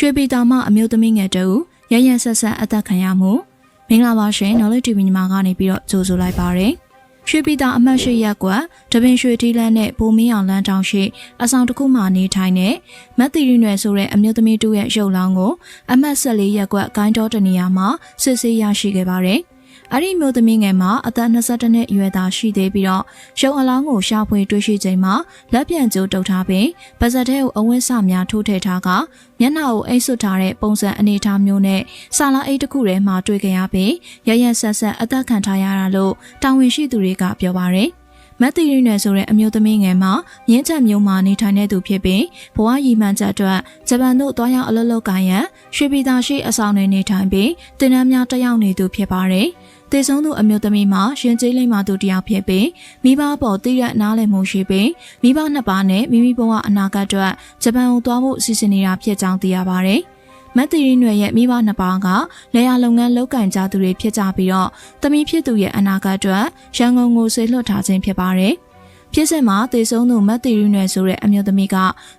ရွှေပြည်တော်မှအမျိုးသမီးငယ်တူရရဆက်ဆက်အသက်ခံရမှုမင်္ဂလာပါရှင် Knowledge TV ညီမကနေပြီးတော့ကြိုဆိုလိုက်ပါရယ်ရွှေပြည်တော်အမှတ်ရှိရက်ကွက်တပင်ရွှေတီးလန်းနဲ့ပုံမင်းအောင်လန်းတောင်ရှိအဆောင်တစ်ခုမှနေထိုင်တဲ့မတ်တီရီနွယ်ဆိုတဲ့အမျိုးသမီးတူရဲ့ရုပ်လောင်းကိုအမှတ်14ရက်ကွက်ဂိုင်းတော်တနေရာမှာစစ်ဆေးရရှိခဲ့ပါတယ် အဲ့ဒီမျိုးသမီးငယ်မှာအသက်22နှစ်အရွယ်သားရှိသေးပြီးတော့ရုံအလောင်းကိုရှာဖွေတွေ့ရှိချိန်မှာလက်ပြန်ကျိုးတုပ်ထားပြီးပါဇက်ထဲကိုအဝတ်စများထိုးထည့်ထားကမျက်နှာကိုအိတ်ဆွတ်ထားတဲ့ပုံစံအနေအထားမျိုးနဲ့ဆာလာအိတ်တစ်ခုထဲမှာတွေ့ကြရပြီးရရဆက်ဆက်အသက်ခံထားရတာလို့တာဝန်ရှိသူတွေကပြောပါတယ်မတ်တီရီနယ်ဆိုတဲ့အမျိုးသမီးငယ်မှာမြင်းချက်မျိုးမှာနေထိုင်တဲ့သူဖြစ်ပြီးဘဝရည်မှန်းချက်အတွက်ဂျပန်တို့တွားရောက်အလုပ်လုပ်ကိုင်ရန်ရွှေပြည်သာရှိအဆောင်တွေနေထိုင်ပြီးတင်နန်းများတက်ရောက်နေသူဖြစ်ပါတယ်။ တေဆုံးသူအမျိုးသမီးမှာရှင်ကျေးလိမ့်မာသူတယောက်ဖြစ်ပြီးမိဘပေါ်တည်ရနားလည်မှုရှိပြီးမိဘနှစ်ပါးနဲ့မိမိဘဝအနာဂတ်အတွက်ဂျပန်ကိုသွားဖို့စီစဉ်နေတာဖြစ်ကြောင်းသိရပါတယ်။မတ်တီရီနွယ်ရဲ့မိဘနှစ်ပါးကလေယာလုပ်ငန်းလုပ်ကင်ကြသူတွေဖြစ်ကြပြီးတော့တမီးဖြစ်သူရဲ့အနာဂတ်အတွက်ရန်ကုန်ကိုဆေလွှတ်ထားခြင်းဖြစ်ပါတယ်။ ဖြစ်စဉ်မှာတေဆုံးသူမတ်တီရီနွယ်ဆိုတဲ့အမျိုးသမီးက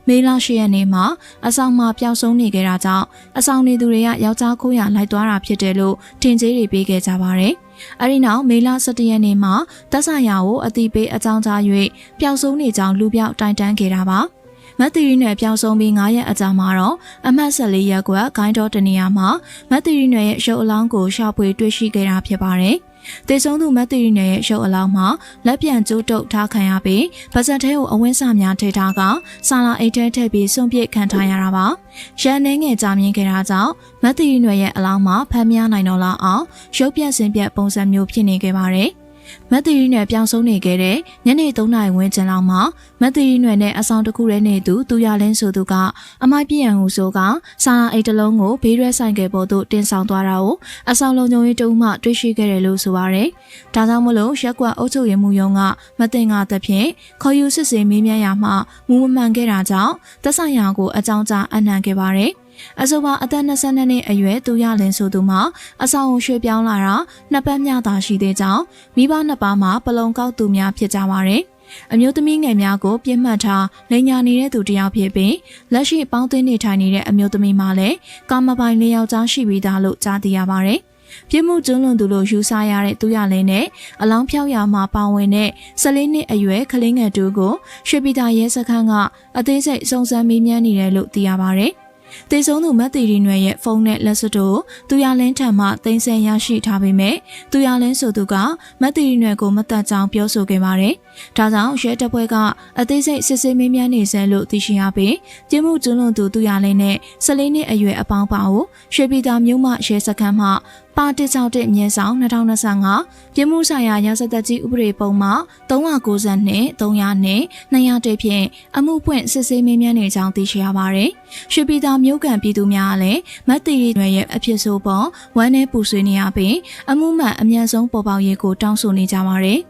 မေလ10ရက်နေ့မှာအဆောင်မှာပျောက်ဆုံးနေကြတာကြောင့်အဆောင်နေသူတွေကယောက်ျားခိုးရလိုက်သွားတာဖြစ်တယ်လို့ထင်ကြေးတွေပေးခဲ့ကြပါတယ်။အဲဒီနောက်မေလ17ရက်နေ့မှာတက်ဆိုင်ရာကိုအတိပေးအကြောင်းကြား၍ပျောက်ဆုံးနေကြောင်းလူပြောက်တိုင်တန်းခဲ့တာပါ။မတ်တီရီနယ်ပြောင်းဆုံးပြီး9ရက်အကြာမှာတော့အမှတ်14ရက်ကွက်ဂိုင်းတော်တနေရာမှာမတ်တီရီနယ်ရဲ့ရုပ်အလောင်းကိုရှာဖွေတွေ့ရှိခဲ့တာဖြစ်ပါတယ်။ တေဆုံးသူမတ်တီရီနယ်ရဲ့ရုပ်အလောင်းမှာလက်ပြန်ကျိုးတုပ်ထားခံရပြီးပါဇက်ထဲကိုအဝင်းစများထိထားကဆာလာအိတ်ထဲထည့်ပြီးစွန့်ပစ်ခံထားရတာပါ။ရန်နှင်းငယ်ကြာမြင့်ခဲ့တာကြောင့်မတ်တီရီနယ်ရဲ့အလောင်းမှာဖမ်းမရနိုင်တော့လောက်အောင်ရုပ်ပြက်စင်ပြက်ပုံစံမျိုးဖြစ်နေခဲ့ပါတယ်။ မတ်တီရီနယ်ပြောင်းဆုံးနေခဲ့တဲ့ညနေ3နာရီဝန်းကျင်လောက်မှာမတ်တီရီနယ်နဲ့အဆောင်တစ်ခုထဲနေသူသူရလင်းဆိုသူကအမိုက်ပြည့်ရန်ဟူဆိုကဆာလာအိတ်တလုံးကိုဘေးရဲဆိုင်ကယ်ပေါ်သို့တင်ဆောင်သွားတာကိုအဆောင်လုံးုံရေးတုံးမှတွေ့ရှိခဲ့တယ်လို့ဆိုပါရယ်။ဒါကြောင့်မလို့ရက်ကွက်အုပ်ချုပ်ရေးမှူးရုံးကမတင်ငါသဖြင့်ခေါ်ယူစစ်ဆေးမေးမြန်းရမှမူမမှန်ခဲ့တာကြောင့်သက်ဆိုင်ရာကိုအကြောင်းကြားအနှံခဲ့ပါရယ်။ အဆိုပါအသက်22နှစ်အရွယ်သူရလင်းဆိုသူမှာအဆောင်ကိုရွှေ့ပြောင်းလာတာနှစ်ပတ်မြသာရှိသေးကြောင်းမိဘနှစ်ပါးမှာပလုံကောက်သူများဖြစ်ကြပါတယ်အမျိုးသမီးငယ်များကိုပြစ်မှတ်ထားလိန်ညာနေတဲ့သူတယောက်ဖြစ်ပြီးလက်ရှိပေါင်းသိနေထိုင်နေတဲ့အမျိုးသမီးမှလည်းကာမပိုင်လေးယောက်ျားရှိပြီးသားလို့ကြားသိရပါတယ်ပြစ်မှုကျူးလွန်သူလို့ယူဆရတဲ့သူရလင်းနဲ့အလောင်းဖြောက်ရမှာပါဝင်တဲ့14နှစ်အရွယ်ကလေးငယ်တူကိုရွှေပြည်သာရဲစခန်းကအသေးစိတ်စုံစမ်းမေးမြန်းနေတယ်လို့သိရပါတယ်။။ တေဆုံးသူမတ်တီရီနွယ်ရဲ့ဖုန်းနဲ့လက်စွပ်တို့သူရလင်းထံမှတင်ဆက်ရရှိထားပေမဲ့သူရလင်းဆိုသူကမတ်တီရီနွယ်ကိုမတတ်ကြောင်းပြောဆိုခဲ့ပါတယ်။ဒါကြောင့်ရဲတပ်ဖွဲ့ကအသေးစိတ်စစ်ဆေးမေးမြန်းနေဆဲလို့သိရှိရပြီးပြမှုကျွလွန်သူသူရလင်းနဲ့14နှစ်အရွယ်အပေါင်းပါကိုရွှေပြည်သာမြို့မှရဲစခန်းမှ ပါ161မြင်းဆောင်2025ပြည်မှုဆိုင်ရာရာဇသက်ကြီးဥပဒေပုံမှ390နဲ့300နဲ့200တိဖြင့်အမှုဖွင့်စစ်ဆေးမေးမြန်းနေကြောင်းသိရှိရပါတယ်။ရွှေပြည်သာမြို့ကန်ပြည်သူများကလည်းမတ်တီရီတွေရဲ့အဖြစ်ဆိုးပေါ်ဝမ်းနဲ့ပူဆွေးနေရပြီးအမှုမှန်အမြန်ဆုံးပေါ်ပေါက်ရေးကိုတောင်းဆိုနေကြပါတယ်။